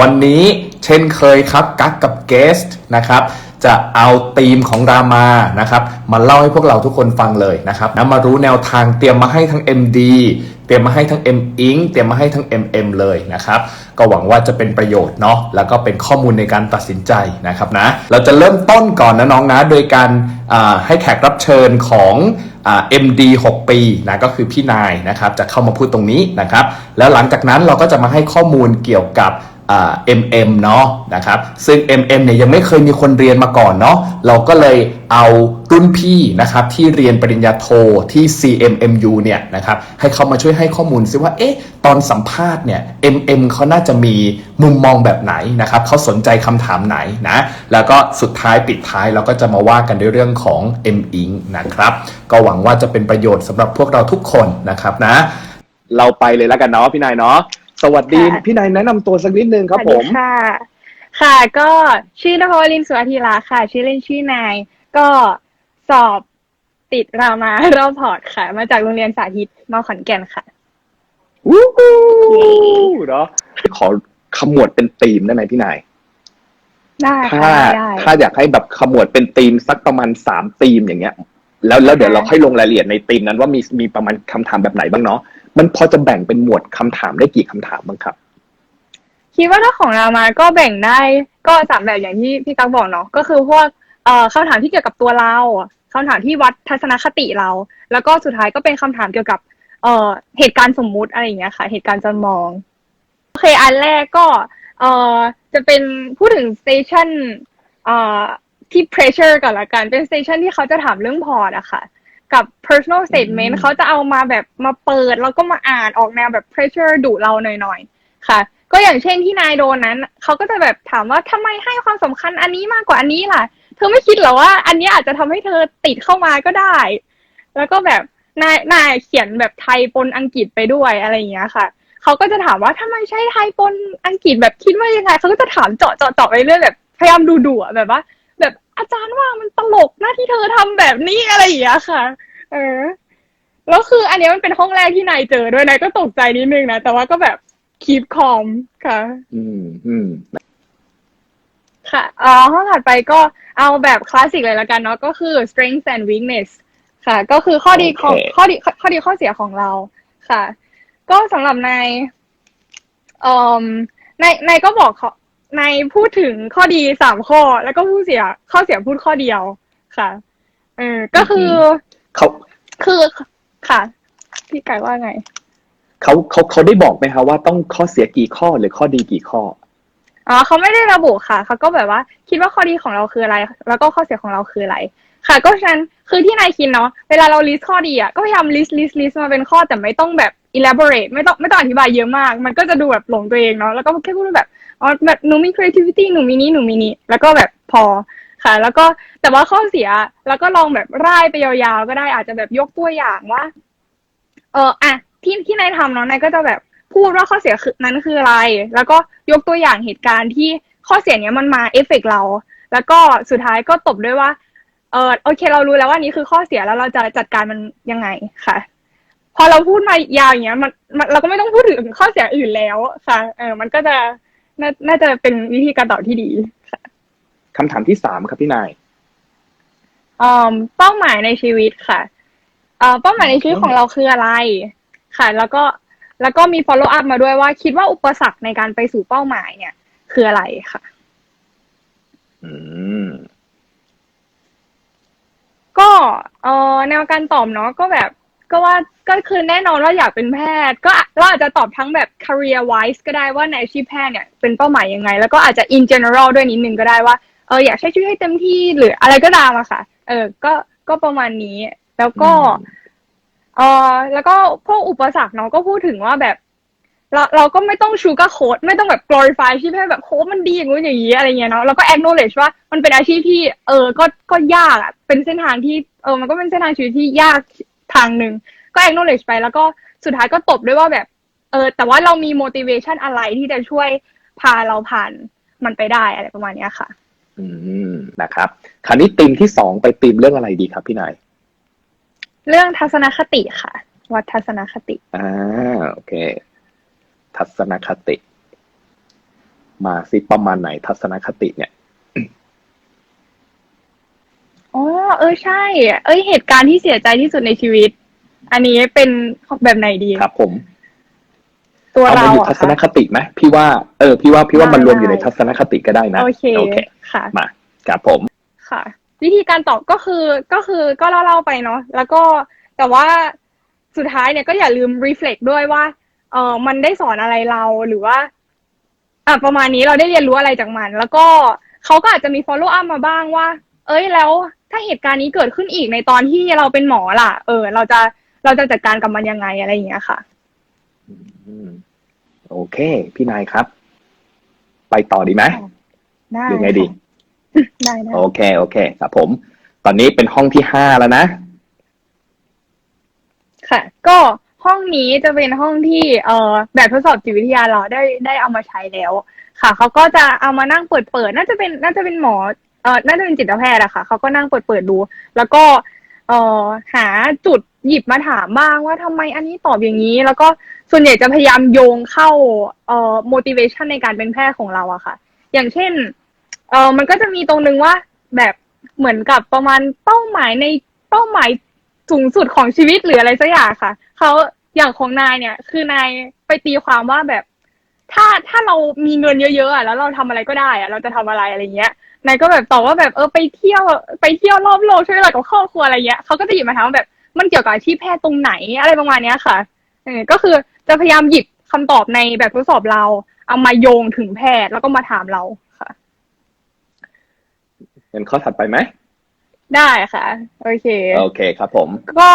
วันนี้เช่นเคยครับ กักกับเกสต์นะครับจะเอาธีมของรามานะครับมาเล่าให้พวกเราทุกคนฟังเลยนะครับนะมารู้แนวทางเตรียมมาให้ทั้ง MD เตรียมมาให้ทั้ง M i n เตรียมมาให้ทั้ง MM เลยนะครับก็หวังว่าจะเป็นประโยชน์เนาะแล้วก็เป็นข้อมูลในการตัดสินใจนะครับนะเราจะเริ่มต้นก่อนนะน้องนะ โดยการให้แขกรับเชิญของเอ่า MD 6ปีนะก็คือพี่นายนะครับจะเข้ามาพูดตรงนี้นะครับแล้วหลังจากนั้นเราก็จะมาให้ข้อมูลเกี่ยวกับ เอ่า MM เนาะนะครับซึ่ง MM เนี่ยยังไม่เคยมีคนเรียนมาก่อนเนาะเราก็เลยเอารุ่นพี่นะครับที่เรียนปริญญาโทที่ CMMU เนี่ยนะครับให้เขามาช่วยให้ข้อมูลซิว่าเอ๊ะตอนสัมภาษณ์เนี่ย MM เขาน่าจะมีมุมมองแบบไหนนะครับเขาสนใจคำถามไหนนะแล้วก็สุดท้ายปิดท้ายเราก็จะมาว่ากันในเรื่องของ M i n นะครับก็หวังว่าจะเป็นประโยชน์สำหรับพวกเราทุกคนนะครับนะเราไปเลยแล้วกันเนาะพี่นายเนาะ สวัสดี ค่ะ พี่นายแนะนำตัวสักนิดนึงครับสผวัสมดีค่ะ ค่ะ ก็ชื่อนภวรินทร์สุวธิราค่ะ ชื่อเล่นชื่อนาย ก็สอบติดรามารอบพอร์ตค่ะ มาจากโรงเรียนสาธิตมขอนแก่นค่ะ วู้ฮู้เย้เนาะขอขมวดเป็นธีมได้ไหมพี่นาย ได้ถ้าค่ะได้ ถ้าอยากให้แบบขมวดเป็นธีมสักประมาณสามธีมอย่างเงี้ย แล้วแล้วเดี๋ยวเราค่อยลงรายละเอียดในธีมนั้นว่ามีมีประมาณคำถามแบบไหนบ้างเนาะ มันพอจะแบ่งเป็นหมวดคำถามได้กี่คำถามบ้างครับ คิดว่าถ้าของเรามาก็แบ่งได้ก็สามแบบอย่างที่พี่กั๊กบอกเนาะก็คือพวกเอ่อคำถามที่เกี่ยวกับตัวเราคำถามที่วัดทัศนคติเรา แล้วก็สุดท้ายก็เป็นคำถามเกี่ยวกับเอ่อเหตุการณ์สมมุติอะไรอย่างเงี้ยค่ะ เหตุการณ์จำลองโอเคอันแรกก็เอ่อจะเป็นพูดถึงสเตชันเอ่อที่ pressure ก่อนละกันเป็นสเตชันที่เขาจะถามเรื่องพอร์ตอะค่ะ กับ personal statement อืมเขาจะเอามาแบบมาเปิด แล้วก็มาอ่านออกแนวแบบ pressure ดุเราหน่อยๆ ค่ะ ก็อย่างเช่นที่นายโดนนั้น เขาก็จะแบบถามว่าทำไมให้ความสำคัญอันนี้มากกว่าอันนี้ล่ะ เธอไม่คิดเหรอว่า อันนี้อาจจะทำให้เธอติดเข้ามาก็ได้ แล้วก็แบบนายนายเขียนแบบไทยปนอังกฤษไปด้วยอะไรอย่างเงี้ยค่ะ เขาก็จะถามว่าทำไมใช้ไทยปนอังกฤษแบบคิดว่ายังไง เขาก็จะถามเจาะเจาะเจาะไปเรื่อยแบบพยายามดูดุอะแบบว่าแบบ อาจารย์ว่ามันตลกนะที่เธอทำแบบนี้อะไรอย่างเงี้ยค่ะ เออแล้วคือ อันเนี้ยมันเป็นห้องแรกที่นายเจอด้วยนายก็ตกใจนิดนึงนะแต่ว่าก็แบบคีบคอมค่ะ อืมอืมค่ะเอ่อห้องถัดไปก็เอาแบบคลาสสิกเลยละกันเนาะก็คือ strength and weakness ค่ะ ก็คือข้อดีของโอเคข้อดีข้อดีข้อเสียของเราค่ะ ก็สำหรับนายเอ่อในในก็บอกเขา ในพูดถึงข้อดีสามข้อ แล้วก็ผู้เสียข้อเสียพูดข้อเดียวค่ะ เออก็คือเขาคือค่ะ พี่ไก่ว่าไงเขาเขาเขาได้บอกไหมคะว่าต้องข้อเสียกี่ข้อหรือข้อดีกี่ข้ออ๋อเขาไม่ได้ระบุค่ะเขาก็แบบว่า คิดว่าข้อดีของเราคืออะไร แล้วก็ข้อเสียของเราคืออะไร ค่ะ ก็ฉะนั้นคือที่นายคิดเนาะเวลาเรา list ข้อดีอะก็พยายาม list list list มาเป็นข้อแต่ไม่ต้องแบบ elaborate ไม่ต้องไม่ต้องอธิบายเยอะมาก มันก็จะดูแบบหลงตัวเองเนาะแล้วก็แค่พูดว่าแบบ อ๋อแบบหนูมี creativity หนูมีนี้หนูมีนี้แล้วก็แบบพอค่ะ แล้วก็แต่ว่าข้อเสียแล้วก็ลองแบบร่ายไปยาวๆ ก็ได้อาจจะแบบยกตัวอย่างว่า เอออะที่ที่นายทำเนาะนายก็จะแบบพูดว่าข้อเสียคือนั้นคืออะไร แล้วก็ยกตัวอย่างเหตุการณ์ที่ข้อเสียเนี้ยมันมาเอฟเฟกเรา แล้วก็สุดท้ายก็ตบด้วยว่า เออโอเค เรารู้แล้วว่านี้คือข้อเสียแล้วเราจะจัดการมันยังไงค่ะ พอเราพูดมายาวอย่างเงี้ยมันมันเราก็ไม่ต้องพูดถึงข้อเสียอื่นแล้วค่ะ เออมันก็จะ น่าน่าจะเป็นวิธีการตอบที่ดีค่ะคำถามที่สามครับพี่นายอืมเป้าหมายในชีวิตค่ะเอ่อเป้าหมายในชีวิตของเราคืออะไร ค่ะ แล้วก็แล้วก็มี follow up มาด้วยว่า คิดว่าอุปสรรคในการไปสู่เป้าหมายเนี่ย คืออะไรค่ะ อืม ก็เอ่อแนวการตอบเนาะก็แบบ ก็ว่าก็คือแน่นอนว่าอยากเป็นแพทย์ ก็เราอาจจะตอบทั้งแบบ career wise ก็ได้ว่าในอาชีพแพทย์เนี่ยเป็นเป้าหมายยังไง แล้วก็อาจจะ in general ด้วยนิดนึงก็ได้ว่าเอออยากใช้ชีวิตให้เต็มที่หรืออะไรก็ตามอะค่ะ เออ ก็ก็ประมาณนี้ แล้วก็เออแล้วก็พวกอุปสรรคเนาะก็พูดถึงว่าแบบเราเราก็ไม่ต้องชูการ์โคดไม่ต้องแบบ glorify อาชีพแพทย์แบบโหมันดีอย่างงู้นอย่างนี้อะไรเงี้ยเนาะแล้วก็ acknowledge ว่ามันเป็นอาชีพที่ เออก็ก็ยากอะเป็นเส้นทางที่เออมันก็เป็นเส้นทางชีวิตที่ยากางหนึ่งก็ acknowledge ไป แล้วก็สุดท้ายก็ตบด้วยว่าแบบเออแต่ว่าเรามี motivation อะไรที่จะช่วยพาเราผ่านมันไปได้อะไรประมาณเนี้ยค่ะ อืมนะครับ คราวนี้ธีมที่สองไปธีมเรื่องอะไรดีครับพี่นายเรื่องทัศนคติค่ะ วัดทัศนคติอ่าโอเค ทัศนคติ มาสิประมาณไหนทัศนคติเนี่ย อ๋อเออใช่ เอ้ยเหตุการณ์ที่เสียใจที่สุดในชีวิต อันนี้เป็นแบบไหนดี ครับผมตัวเอาเรามาอยู่อะทัศนค่ะคติไหมพี่ว่าเออ พี่ว่าพี่ว่ามันได้รวมอยู่ในได้ ทัศนคติก็ได้นะโอเคโอเคค่ะ มาครับผม ค่ะ วิธีการตอบก็คือก็คือก็เล่าเล่าๆไปเนาะแล้วก็แต่ว่าสุดท้ายเนี่ยก็อย่าลืม reflect ด้วยว่าเออมันได้สอนอะไรเราหรือว่าอะประมาณนี้เราได้เรียนรู้อะไรจากมัน แล้วก็เขาก็อาจจะมี follow up มาบ้างว่า เอ้ยแล้ว ถ้าเหตุการณ์นี้เกิดขึ้นอีกในตอนที่เราเป็นหมอล่ะ เออ เราจะเราจะจัดการกับมันยังไงอะไรอย่างเงี้ยค่ะอืมโอเค พี่นายครับ ไปต่อดีไหมได้หรือไงดีค่ะได้ได้โอเค โอเค ครับผม ตอนนี้เป็นห้องที่ห้าแล้วนะ ค่ะ ก็ห้องนี้จะเป็นห้องที่เอ่อแบบทดสอบจิตวิทยาเราได้ได้เอามาใช้แล้ว ค่ะเขาก็จะเอามานั่งเปิดเปิดน่าจะเป็นน่าจะเป็นหมอ เออน่าจะเป็นจิตแพทย์อะค่ะเขาก็นั่งเปิดเปิดดู แล้วก็เออหาจุดหยิบมาถามบ้างว่าทำไมอันนี้ตอบอย่างนี้ แล้วก็ส่วนใหญ่จะพยายามโยงเข้าเอ่อ motivation ในการเป็นแพทย์ของเราอะค่ะ อย่างเช่นเออมันก็จะมีตรงนึงว่าแบบเหมือนกับประมาณเป้าหมายในเป้าหมายสูงสุดของชีวิตหรืออะไรสักอย่างค่ะเขาอย่างของนายเนี่ย คือนายไปตีความว่าแบบ ถ้าถ้าเรามีเงินเยอะๆอะแล้วเราทำอะไรก็ได้อะเราจะทำอะไรอะไรเงี้ย นายก็แบบตอบว่าแบบเออไปเที่ยวไปเที่ยวรอบโลกช่วยเวลากับครอบครัวอะไรเงี้ยเขาก็จะหยิบมาถามว่าแบบมันเกี่ยวกับอาชีพแพทย์ตรงไหนอะไรประมาณเนี้ยค่ะเออก็คือจะพยายามหยิบคำตอบในแบบทดสอบเรา เอามาโยงถึงแพทย์แล้วก็มาถามเราค่ะเห็นข้อถัดไปไหมได้ค่ะ โอเค โอเคครับผม ก็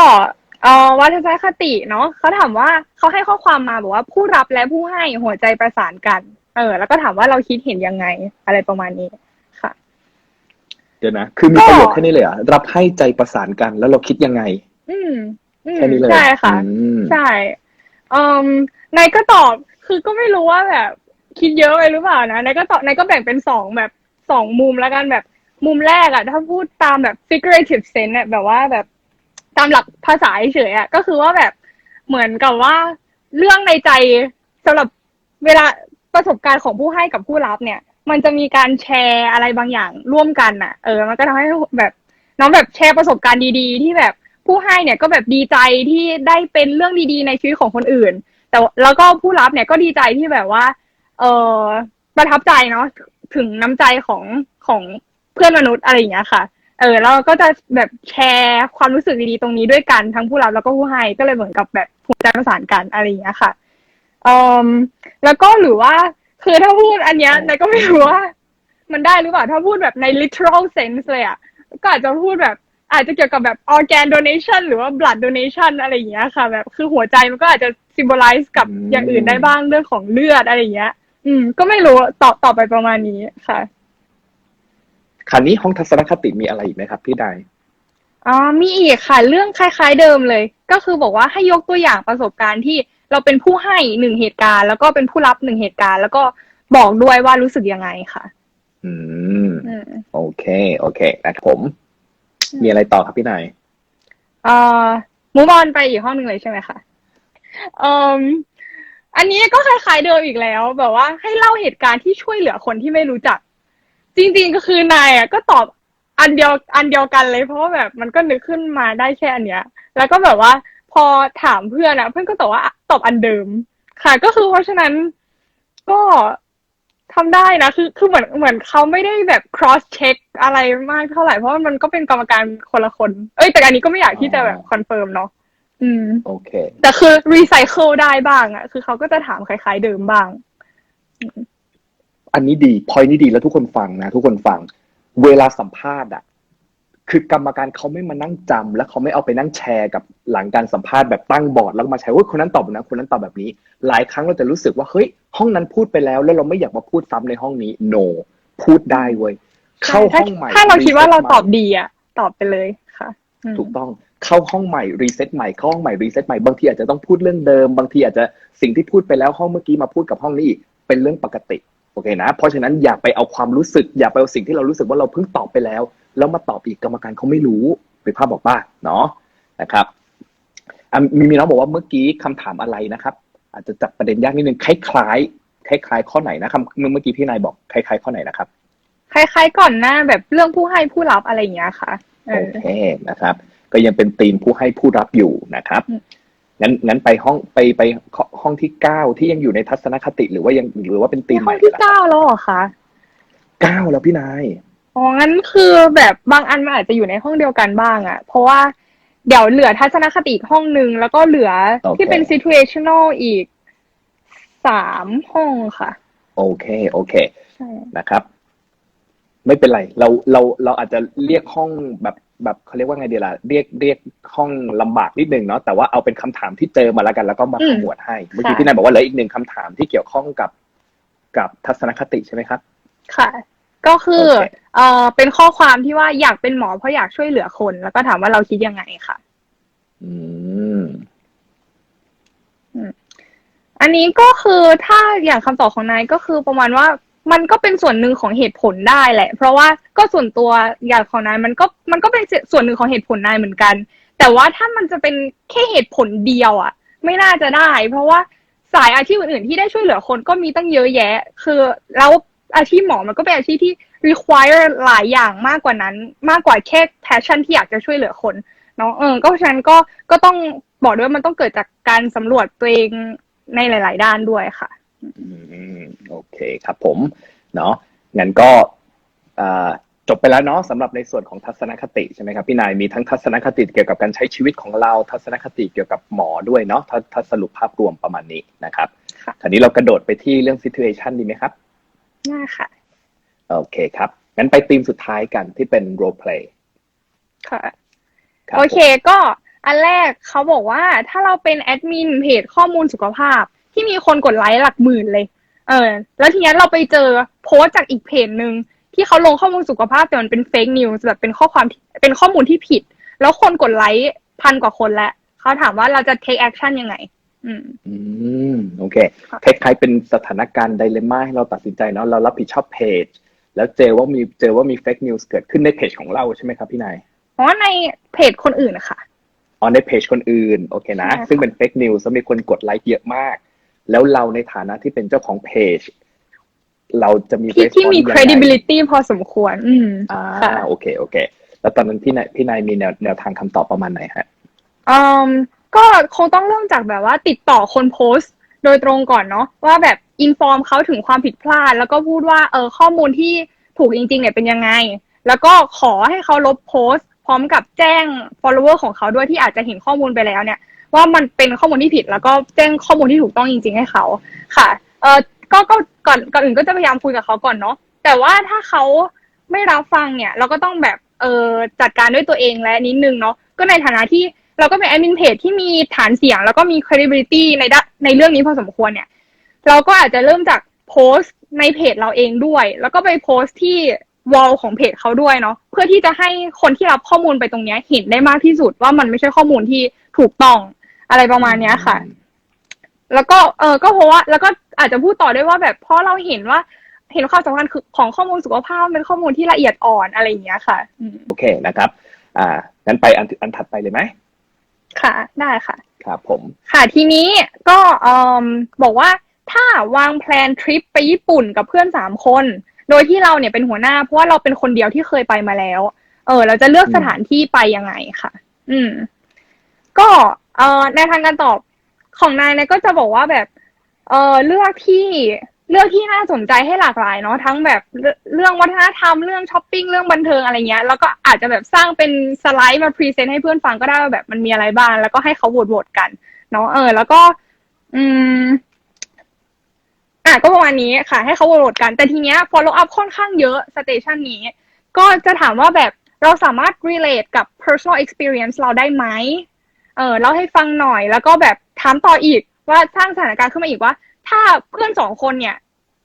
เอ่อวัฒนคติเนาะเขาถามว่าเขาให้ข้อความมาบอกว่าผู้รับและผู้ให้หัวใจประสานกัน เออ แล้วก็ถามว่าเราคิดเห็นยังไง อะไรประมาณนี้ค่ะเดี๋ยวนะ คือมีก็ประโยคแค่นี้เลยเหรอรับให้ใจประสานกันแล้วเราคิดยังไง อืมอืมแค่นี้เลยใช่ค่ะอืมใช่เอ่มนายก็ตอบคือก็ไม่รู้ว่าแบบ คิดเยอะไปหรือเปล่านะนายก็ตอบนายก็แบ่งเป็นสองแบบสองมุมแล้วกันแบบมุมแรกอะถ้าพูดตามแบบ figurative sense อะแบบว่าแบบตามหลักภาษาเฉยๆอะก็คือว่าแบบเหมือนกับว่า เรื่องในใจสำหรับเวลาประสบการณ์ของผู้ให้กับผู้รับเนี่ย มันจะมีการแชร์อะไรบางอย่างร่วมกันอะเออ มันก็ทำให้แบบน้องแบบแชร์ประสบการณ์ดีๆ ที่แบบผู้ให้เนี่ยก็แบบดีใจที่ได้เป็นเรื่องดีๆ ในชีวิตของคนอื่น แต่แล้วก็ผู้รับเนี่ยก็ดีใจที่แบบว่า เออประทับใจเนาะถึงน้ำใจของของเพื่อนมนุษย์อะไรอย่างเงี้ยค่ะ เออแล้วก็จะแบบแชร์ความรู้สึกดีๆตรงนี้ด้วยกันทั้งผู้รับแล้วก็ผู้ให้ก็เลยเหมือนกับแบบหัวใจประสานกันอะไรอย่างเงี้ยค่ะ เออแล้วก็หรือว่า คือถ้าพูดอันเนี้ยนายก็ไม่รู้ว่า มันได้หรือเปล่า ถ้าพูดแบบใน literal sense เลยอะ ก็อาจจะพูดแบบ อาจจะเกี่ยวกับแบบ organ donation หรือว่า blood donation อะไรอย่างเงี้ยค่ะ แบบคือหัวใจมันก็อาจจะ symbolize กับอืมอย่างอื่นได้บ้างเรื่องของเลือดอะไรอย่างเงี้ย อืม ก็ไม่รู้ตอบตอบไปประมาณนี้ค่ะคราวนี้ห้องทัศนคติมีอะไรอีกไหมครับพี่นายอ๋อมีอีกค่ะ เรื่องคล้าย ๆเดิมเลย ก็คือบอกว่าให้ยกตัวอย่างประสบการณ์ที่ เราเป็นผู้ให้หนึ่งเหตุการณ์ แล้วก็เป็นผู้รับหนึ่งเหตุการณ์ แล้วก็บอกด้วยว่ารู้สึกยังไงค่ะอืมอืม โอเค โอเคนะครับผม มีอะไรต่อครับพี่นายเอ่อมูบอลไปอีกห้องหนึ่งเลยใช่ไหมคะเอ่ออันนี้ก็คล้ายๆเดิมอีกแล้ว แบบว่าให้เล่าเหตุการณ์ที่ช่วยเหลือคนที่ไม่รู้จัก จริง ๆก็คือนายอะก็ตอบอันเดียวอันเดียวกันเลย เพราะว่าแบบมันก็นึกขึ้นมาได้แค่อันเนี้ย แล้วก็แบบว่า พอถามเพื่อนอะเพื่อนก็ตอบว่าตอบอันเดิม ค่ะ ก็คือเพราะฉะนั้นก็ทำได้นะคือคือเหมือนเหมือนเขาไม่ได้แบบ cross check อะไรมากเท่าไหร่เพราะว่ามันก็เป็นกรรมการคนละคน เอ้ยแต่อันนี้ก็ไม่อยากที่จะแบบคอนเฟิร์มเนาะอืมโอเค แต่คือ recycle ได้บ้างอะคือเขาก็จะถามคล้าย ๆ เดิมบ้าง อันนี้ดีพอยนี้ดีแล้วทุกคนฟังนะ ทุกคนฟัง เวลาสัมภาษณ์อะ คือกรรมการเขาไม่มานั่งจำแล้วเขาไม่เอาไปนั่งแชร์กับหลังการสัมภาษณ์แบบตั้งบอร์ดแล้วมาใช้ว่าคนนั้นตอบแบบนั้นคนนั้นตอบแบบนี้ หลายครั้งเราจะรู้สึกว่าเฮ้ยห้องนั้นพูดไปแล้ว แล้วเราไม่อยากมาพูดซ้ำในห้องนี้ no พูดได้เว้ยเข้าถ้าห้องใหม่ถ้าเราคิดว่าเรา reset ตอบดีอะตอบไปเลยค่ะอืมถูกต้องเข้าห้องใหม่รีเซ็ตใหม่เข้าห้องใหม่รีเซ็ตใหม่บางทีอาจจะต้องพูดเรื่องเดิม บางทีอาจจะสิ่งที่พูดไปแล้วห้องเมื่อกี้มาพูดกับห้องนี้อีกเป็นเรื่องปกติโอเคนะ เพราะฉะนั้นอย่าไปเอาความรู้สึก อย่าไปเอาสิ่งที่เรารู้สึกว่าเราเพิ่งตอบไปแล้ว แล้วมาตอบอีกกรรมการเขาไม่รู้ไปภาพบอกบ้าเนาะนะครับอะมีมีน้องบอกว่าเมื่อกี้คำถามอะไรนะครับ อาจจะจับประเด็นยากนิดนึงคล้ายคล้ายๆข้อไหนนะครับเมื่อเมื่อกี้พี่นายบอกคล้ายๆข้อไหนนะครับคล้ายๆก่อนหน้าแบบเรื่องผู้ให้ผู้รับอะไรอย่างเงี้ยค่ะเอโออเคนะครับ ก็ยังเป็นธีมผู้ให้ผู้รับอยู่นะครับอืมงั้นงั้นไปห้องไปไปห้องที่เก้าที่ยังอยู่ในทัศนคติหรือว่ายังหรือว่าเป็นธีมห้ใหอม่งที่ล่ะเก้าแล้วเหรอคะเก้าแล้วพี่นาย อ๋องั้นคือแบบบางอันมันอาจจะอยู่ในห้องเดียวกันบ้างอะเพราะว่าเดี๋ยวเหลือทัศนคติอีกห้องนึงแล้วก็เหลือที่เป็น situational อีกสามห้องค่ะ โอเคโอเคใช่นะครับ ไม่เป็นไร เราเราเราอาจจะเรียกห้องแบบแบบเขาเรียกว่าไงดีล่ะเรียกเรียกห้องลำบากนิดนึงเนาะแต่ว่าเอาเป็นคำถามที่เจอมาแล้วกัน แล้วก็มาขมวดให้เมื่อกี้พี่นายบอกว่าเหลืออีกหนึ่งคำถามที่เกี่ยวข้องกับ กับทัศนคติใช่ไหมครับ ค่ะ ก็คือโอเคเอ่อเป็นข้อความที่ว่าอยากเป็นหมอเพราะอยากช่วยเหลือคน แล้วก็ถามว่าเราคิดยังไงค่ะ อืมอันนี้ก็คือถ้าอย่างคำตอบของนายก็คือประมาณว่ามันก็เป็นส่วนหนึ่งของเหตุผลได้แหละ เพราะว่าก็ส่วนตัวอย่างของนายมันก็มันก็เป็นส่วนหนึ่งของเหตุผลนายเหมือนกัน แต่ว่าถ้ามันจะเป็นแค่เหตุผลเดียวอะ ไม่น่าจะได้ เพราะว่าสายอาชีพอื่นๆที่ได้ช่วยเหลือคนก็มีตั้งเยอะแยะ คือแล้ว อาชีพหมอมันก็เป็นอาชีพที่ require หลายอย่างมากกว่านั้น มากกว่าแค่ passion ที่อยากจะช่วยเหลือคนเนาะเออก็ฉะนั้นก็ก็ต้องบอกด้วยว่ามันต้องเกิดจากการสำรวจตัวเองในหลาย ๆ ด้านด้วยค่ะอืมโอเคครับผมเนาะงั้นก็อ่าจบไปแล้วเนาะสำหรับในส่วนของทัศนคติใช่ไหมครับพี่นายมีทั้งทัศนคติเกี่ยวกับการใช้ชีวิตของเราทัศนคติเกี่ยวกับหมอด้วยเนาะถ้าถ้าสรุปภาพรวมประมาณนี้นะครับค่ะคราวนี้เรากระโดดไปที่เรื่อง situation ดีไหมครับ ง่ายค่ะ โอเคครับ งั้นไปธีมสุดท้ายกันที่เป็น role play ค่ะครับโอเคก็อันแรกเขาบอกว่าถ้าเราเป็นแอดมินเพจข้อมูลสุขภาพ ที่มีคนกดไลค์หลักหมื่นเลย เออ แล้วทีนี้เราไปเจอโพสต์จากอีกเพจหนึ่งที่เขาลงข้อมูลสุขภาพแต่มันเป็นเฟกนิวส์แบบเป็นข้อความที่เป็นข้อมูลที่ผิด แล้วคนกดไลค์พันกว่าคนแล้วเขาถามว่าเราจะ take action ยังไง อืมอืมโอเคค่ะคล้ายๆเป็นสถานการณ์ไดเลม่าให้เราตัดสินใจเนาะเรารับผิดชอบเพจ แล้วเจอว่ามีเจอว่ามีเฟกนิวส์เกิดขึ้นในเพจของเราใช่ไหมครับพี่นายเพราะว่าในเพจคนอื่นนะคะอ๋อในเพจคนอื่น โอเคนะใช่ค่ะซึ่งเป็นเฟกนิวส์มีคนกดไลค์เยอะมาก แล้วเราในฐานะที่เป็นเจ้าของเพจเราจะมีที่ที่มี response ยังไง credibility พอสมควร อืมอ่าค่ะโอเค โอเค แล้วตอนนั้นพี่นายพี่นายมีแนวแนวทางคำตอบประมาณไหนฮะอืมก็คงต้องเริ่มจากแบบว่าติดต่อคนโพสต์ โดยตรงก่อนเนาะว่าแบบอินฟอร์มเขาถึงความผิดพลาด แล้วก็พูดว่าเออข้อมูลที่ถูกจริงๆเนี่ยเป็นยังไง แล้วก็ขอให้เขาลบโพสต์ พร้อมกับแจ้ง follower ของเขาด้วยที่อาจจะเห็นข้อมูลไปแล้วเนี่ย ว่ามันเป็นข้อมูลที่ผิด แล้วก็แจ้งข้อมูลที่ถูกต้องจริง ๆ ให้เขาค่ะเออก็ก็ก่อนก่อนอื่นก็จะพยายามคุยกับเขาก่อนเนาะแต่ว่าถ้าเขาไม่รับฟังเนี่ย เราก็ต้องแบบเออจัดการด้วยตัวเองและนิดนึงเนาะก็ในฐานะที่ เราก็เป็นแอดมินเพจที่มีฐานเสียง แล้วก็มี credibility ในด้านในเรื่องนี้พอสมควรเนี่ย เราก็อาจจะเริ่มจากโพสต์ในเพจเราเองด้วย แล้วก็ไปโพสต์ที่วอลของเพจเขาด้วยเนาะเพื่อที่จะให้คนที่รับข้อมูลไปตรงเนี้ยเห็นได้มากที่สุดว่ามันไม่ใช่ข้อมูลที่ถูกต้องอะไรประมาณเนี้ยค่ะ แล้วก็เออก็เพราะว่าแล้วก็อาจจะพูดต่อด้วยว่าแบบเพราะเราเห็นว่าเห็นความสำคัญคือของข้อมูลสุขภาพเป็นข้อมูลที่ละเอียดอ่อนอะไรอย่างเงี้ยค่ะอืมโอเคนะครับ อ่างั้นไปอันอันถัดไปเลยไหม ค่ะได้ค่ะ ครับผม ค่ะทีนี้ก็เอ่อบอกว่าถ้าวางแพลนทริปไปญี่ปุ่นกับเพื่อนสามคน โดยที่เราเนี่ยเป็นหัวหน้าเพราะว่าเราเป็นคนเดียวที่เคยไปมาแล้ว เออ เราจะเลือกอืมสถานที่ไปยังไงค่ะ อืม ก็เอ่อในทางการตอบของนายเนี่ยก็จะบอกว่าแบบ เออเลือกที่ เลือกที่น่าสนใจให้หลากหลายเนาะทั้งแบบเรื่องวัฒนธรรมเรื่องช้อปปิ้งเรื่องบันเทิงอะไรเงี้ยแล้วก็อาจจะแบบสร้างเป็นสไลด์มาพรีเซนต์ให้เพื่อนฟังก็ได้ว่าแบบมันมีอะไรบ้างแล้วก็ให้เขาโหวตโหวตกันเนาะเออ แล้วก็ อืมอะก็ประมาณนี้ค่ะ ให้เขาโหวตกัน แต่ทีเนี้ย follow up ค่อนข้างเยอะสเตชันนี้ ก็จะถามว่าแบบเราสามารถ relate กับ personal experience เราได้ไหมเออเล่าให้ฟังหน่อยแล้วก็แบบถามต่ออีกว่าสร้างสถานการณ์ขึ้นมาอีกว่า ถ้าเพื่อนสองคนเนี่ย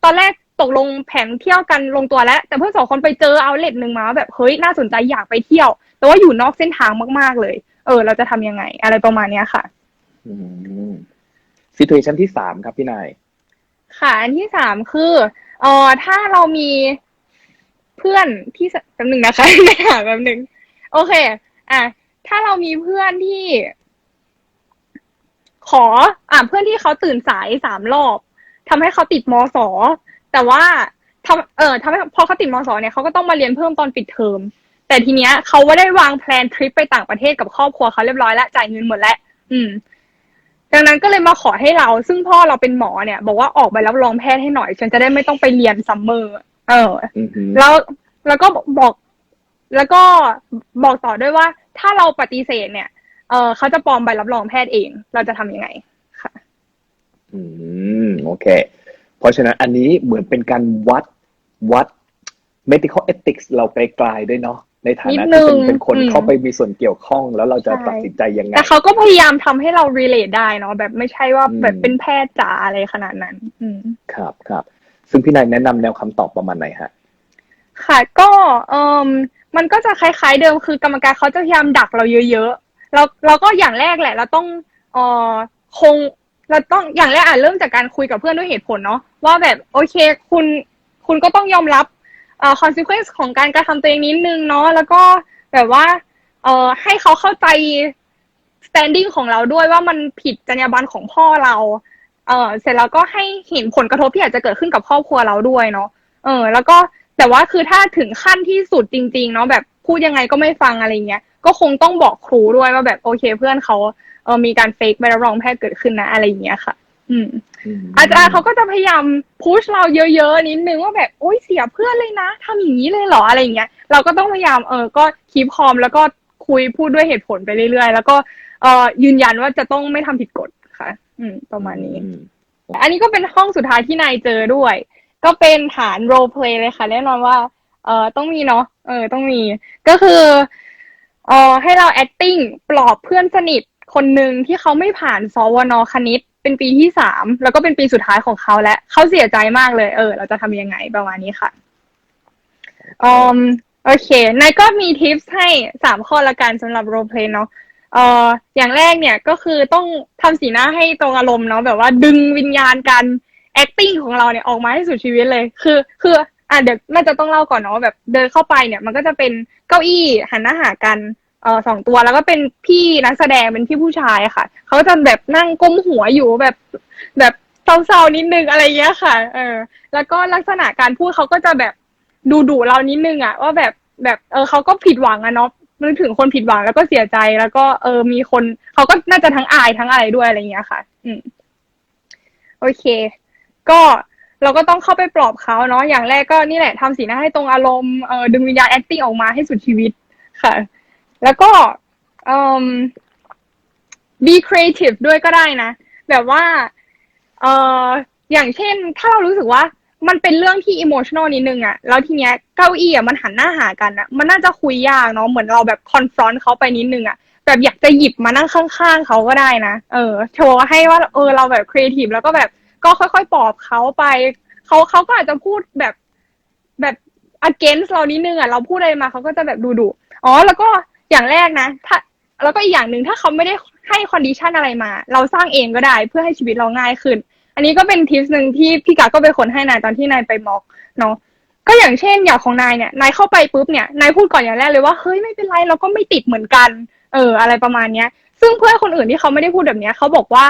ตอนแรกตกลงแผนเที่ยวกันลงตัวแล้ว แต่เพื่อนสองคนไปเจอเอาเลทหนึ่งมาว่าแบบเฮ้ยน่าสนใจอยากไปเที่ยว แต่ว่าอยู่นอกเส้นทางมาก ๆเลย เออ เราจะทำยังไง อะไรประมาณเนี้ยค่ะอืม situation ที่สามครับพี่นายค่ะ อันที่สามคือเอ่อถ้าเรามีเพื่อนที่สแป๊บหนึ่งนะคะนะคะแป๊บหนึ่งโอเค อะถ้าเรามีเพื่อนที่ ขออะเพื่อนที่เขาตื่นสายสามรอบทำให้เขาติดมสแต่ว่าทำเออทำให้พอเขาติดมสเนี่ยเขาก็ต้องมาเรียนเพิ่มตอนปิดเทอมแต่ทีเนี้ยเขาไม่ได้วางแพลนทริปไปต่างประเทศกับครอบครัวเขาเรียบร้อยแล้วจ่ายเงินหมดแล้วอืม ดังนั้นก็เลยมาขอให้เรา ซึ่งพ่อเราเป็นหมอเนี่ย บอกว่าออกใบรับรองแพทย์ให้หน่อย ฉันจะได้ไม่ต้องไปเรียนซัมเมอร์ เอออือหือแล้วแล้วก็บอก แล้วก็บอกต่อด้วยว่า ถ้าเราปฏิเสธเนี่ย เออเขาจะปลอมใบรับรองแพทย์เอง เราจะทำยังไงค่ะ อืมโอเค เพราะฉะนั้นอันนี้เหมือนเป็นการวัดวัด medical ethics เราไกลๆด้วยเนาะในฐานินะดนึที่งเป็นเป็นคนอืมเข้าไปมีส่วนเกี่ยวข้องแล้วเราจะใช่ตัดสินใจยังไง แต่เขาก็พยายามทำให้เรา relate ได้เนาะแบบไม่ใช่ว่าอืมแบบเป็นแพทย์จ๋าอะไรขนาดนั้น อืมครับครับ ซึ่งพี่นายแนะนำแนวคำตอบประมาณไหนฮะค่ะก็เออมันก็จะคล้ายๆเดิมคือกรรมการเขาจะพยายามดักเราเยอะๆ เราเราก็อย่างแรกแหละ เราต้องเออคงเราต้องอย่างแรกอะเริ่มจากการคุยกับเพื่อนด้วยเหตุผลเนาะว่าแบบโอเคคุณคุณก็ต้องยอมรับเอ่อ consequence ของการกระทำตัวเองนิดนึงเนาะแล้วก็แบบว่าเอ่อให้เขาเข้าใจ standing ของเราด้วยว่ามันผิดจรรยาบรรณของพ่อเราเออเสร็จแล้วก็ให้เห็นผลกระทบที่อาจจะเกิดขึ้นกับครอบครัวเราด้วยเนาะเออ แล้วก็แต่ว่าคือถ้าถึงขั้นที่สุดจริง ๆ เนาะแบบพูดยังไงก็ไม่ฟังอะไรเงี้ย ก็คงต้องบอกครูด้วยว่าแบบโอเค เพื่อนเขาเออมีการเฟกใบรับรองแพทย์เกิดขึ้นนะอะไรอย่างเงี้ยค่ะ อืม อาจารย์เขาก็จะพยายามพุชเราเยอะๆนิดนึงว่าแบบโอ๊ยเสียเพื่อนเลยนะทำอย่างนี้เลยเหรออะไรอย่างเงี้ย เราก็ต้องพยายามเออก็คีบคอมแล้วก็คุยพูดด้วยเหตุผลไปเรื่อยๆ แล้วก็เออยืนยันว่าจะต้องไม่ทำผิดกฎค่ะ อืม ประมาณนี้อืมอันนี้ก็เป็นห้องสุดท้ายที่นายเจอด้วย ก็เป็นฐาน role play เลยค่ะแน่นอนว่า เออต้องมีเนาะเออต้องมี ก็คือ เออให้เรา acting ปลอบเพื่อนสนิทคนหนึ่งที่เขาไม่ผ่านสวนคณิต เป็นปีที่สามแล้วก็เป็นปีสุดท้ายของเขาและเขาเสียใจมากเลย เออ เราจะทำยังไงประมาณนี้ค่ะอืมโอเคนายก็มีทิปส์ให้สามข้อละกันสำหรับ role play เนาะเอ่ออย่างแรกเนี่ยก็คือต้องทำสีหน้าให้ตรงอารมณ์เนาะแบบว่าดึงวิญญาณการ acting ของเราเนี่ยออกมาให้สุดชีวิตเลย คือ คืออะเดี๋ยวน่าจะต้องเล่าก่อนเนาะแบบเดินเข้าไปเนี่ย มันก็จะเป็นเก้าอี้หันหน้าหากัน เออสองตัวแล้วก็เป็นพี่นักแสดงเป็นพี่ผู้ชายค่ะ เขาจะแบบนั่งก้มหัวอยู่แบบแบบเศร้าๆนิดนึงอะไรเงี้ยค่ะ เออ แล้วก็ลักษณะการพูดเขาก็จะแบบดูดุเรานิดนึงอะว่าแบบแบบเออเขาก็ผิดหวังอะเนาะนึกถึงคนผิดหวังแล้วก็เสียใจแล้วก็เออมีคนเขาก็น่าจะทั้งอายทั้งอะไรด้วยอะไรอย่างเงี้ยค่ะ อืม โอเค ก็เราก็ต้องเข้าไปปลอบเขาเนาะอย่างแรกก็นี่แหละทำสีหน้าให้ตรงอารมณ์เออดึงวิญญาณ acting ออกมาให้สุดชีวิตค่ะ แล้วก็ be creative ด้วยก็ได้นะ แบบว่าเอออย่างเช่น ถ้าเรารู้สึกว่ามันเป็นเรื่องที่ emotional นิดนึงอะแล้วทีเนี้ยเก้าอี้อะมันหันหน้าหากันอะมันน่าจะคุยยากเนาะเหมือนเราแบบ confront เขาไปนิดนึงอะแบบอยากจะหยิบมานั่งข้างๆเขาก็ได้นะเออโชว์ให้ว่าเออเราแบบ creative แล้วก็แบบก็ค่อยๆปลอบเขาไปเขาเขาก็อาจจะพูดแบบแบบ against เรานิดนึงอะเราพูดอะไรมาเขาก็จะแบบดูดุอ๋อ แล้วก็ อย่างแรกนะ ถ้าแล้วก็อีกอย่างหนึ่งถ้าเขาไม่ได้ให้คอนดิชันอะไรมา เราสร้างเองก็ได้เพื่อให้ชีวิตเราง่ายขึ้น อันนี้ก็เป็นทิปหนึ่งที่พี่กาก็เป็นคนให้นายตอนที่นายไปมอกเนาะก็อย่างเช่นอย่างของนายเนี่ยนายเข้าไปปุ๊บเนี่ยนายพูดก่อนอย่างแรกเลยว่าเฮ้ยไม่เป็นไรเราก็ไม่ติดเหมือนกัน เออ อะไรประมาณเนี้ย ซึ่งเพื่อนคนอื่นที่เขาไม่ได้พูดแบบเนี้ยเขาบอกว่า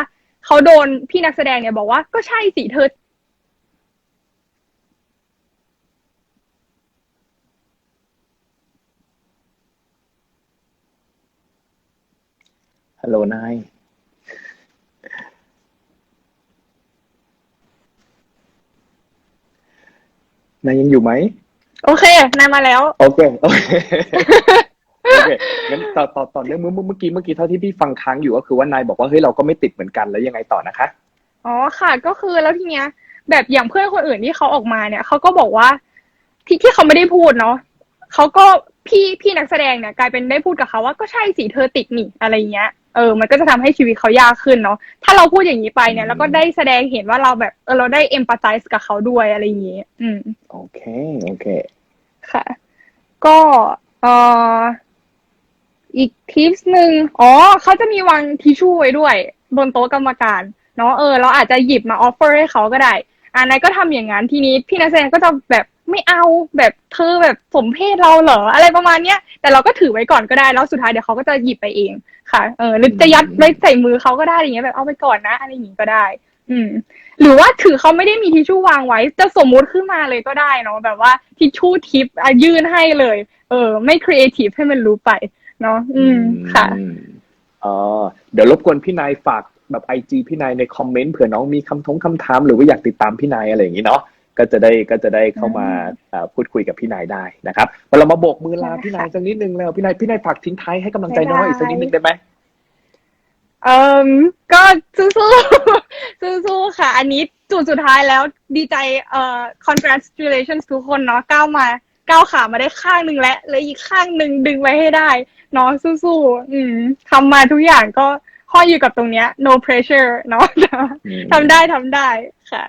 เขาโดนพี่นักแสดงเนี่ยบอกว่าก็ใช่สิเธอ ฮัลโหลนายนายยังอยู่ไหม โอเคนายมาแล้ว โอเค โอเค โอเค งั้นต่อต่อต่อเนื่องเมื่อเมื่อเมื่อกี้ เมื่อกี้เท่าที่พี่ฟังค้างอยู่ก็คือว่านายบอกว่าเฮ้ยเราก็ไม่ติดเหมือนกันแล้วยังไงต่อนะคะ อ๋อค่ะ ก็คือแล้วทีเนี้ย แบบอย่างเพื่อนคนอื่นที่เขาออกมาเนี่ยเขาก็บอกว่า ที่ที่เขาไม่ได้พูดเนาะเขาก็พี่พี่นักแสดงเนี่ยกลายเป็นได้พูดกับเขาว่าก็ใช่สิเธอติดนี่อะไรเงี้ย เออ มันก็จะทำให้ชีวิตเขายากขึ้นเนาะ ถ้าเราพูดอย่างนี้ไปเนี่ยแล้วก็ได้แสดงเห็นว่าเราแบบเออเราได้เอมพัตไ z กับเขาด้วยอะไรอย่างงี้ อืม โอเค โอเค ค่ะ ก็เอ่ออีกทิปหนึ่งอ๋อ เขาจะมีวางทิชชู่ไว้ด้วย บนโต๊ะกรรมการเนาะเออ เราอาจจะหยิบมาออฟเฟอร์ให้เขาก็ได้ อันนั้นก็ทำอย่างนั้นทีนี้พี่นักแสดงก็จะแบบ ไม่เอาแบบเธอแบบสมเพศเราเหรออะไรประมาณเนี้ยแต่เราก็ถือไว้ก่อนก็ได้แล้วสุดท้ายเดี๋ยวเขาก็จะหยิบไปเองค่ะเออหรือจะยัดไว้ใส่มือเขาก็ได้อย่างเงี้ยแบบเอาไปก่อนนะอะไรอย่างงี้ก็ได้ อืม หรือว่าถือเขาไม่ได้มีทิชชู่วางไว้ จะสมมุติขึ้นมาเลยก็ได้เนาะแบบว่าทิชชู่ทิปอะยื่นให้เลย เออ ไม่ครีเอทีฟให้มันรู้ไป เนาะอืมค่ะอ๋อเดี๋ยวรบกวนพี่นายฝากแบบไอจีพี่นายในคอมเมนต์เผื่อน้องมีคำทงคำถามหรือว่าอยากติดตามพี่นายอะไรอย่างนี้เนาะ ก็จะได้ก็จะได้เข้ามาเอ่อพูดคุยกับพี่นายได้นะครับเรามาโบกมือลาพี่นายสักนิดนึงแล้วพี่นายพี่นายฝากทิ้งท้ายให้กำลังใจน้องอีกสักนิดนึงได้ไหมเอ่มก็สู้ๆสู้ๆค่ะ อันนี้จุดสุดท้ายแล้วดีใจเอ่อ congratulations ทุกคนเนาะก้าวมาก้าวขามาได้ข้างหนึ่งแล้วเลยอีกข้างหนึ่งดึงไว้ให้ได้เนาะสู้ๆอืมทำมาทุกอย่างก็ห้อยอยู่กับตรงเนี้ย no pressure เนาะอืมทำได้ทำได้ค่ะ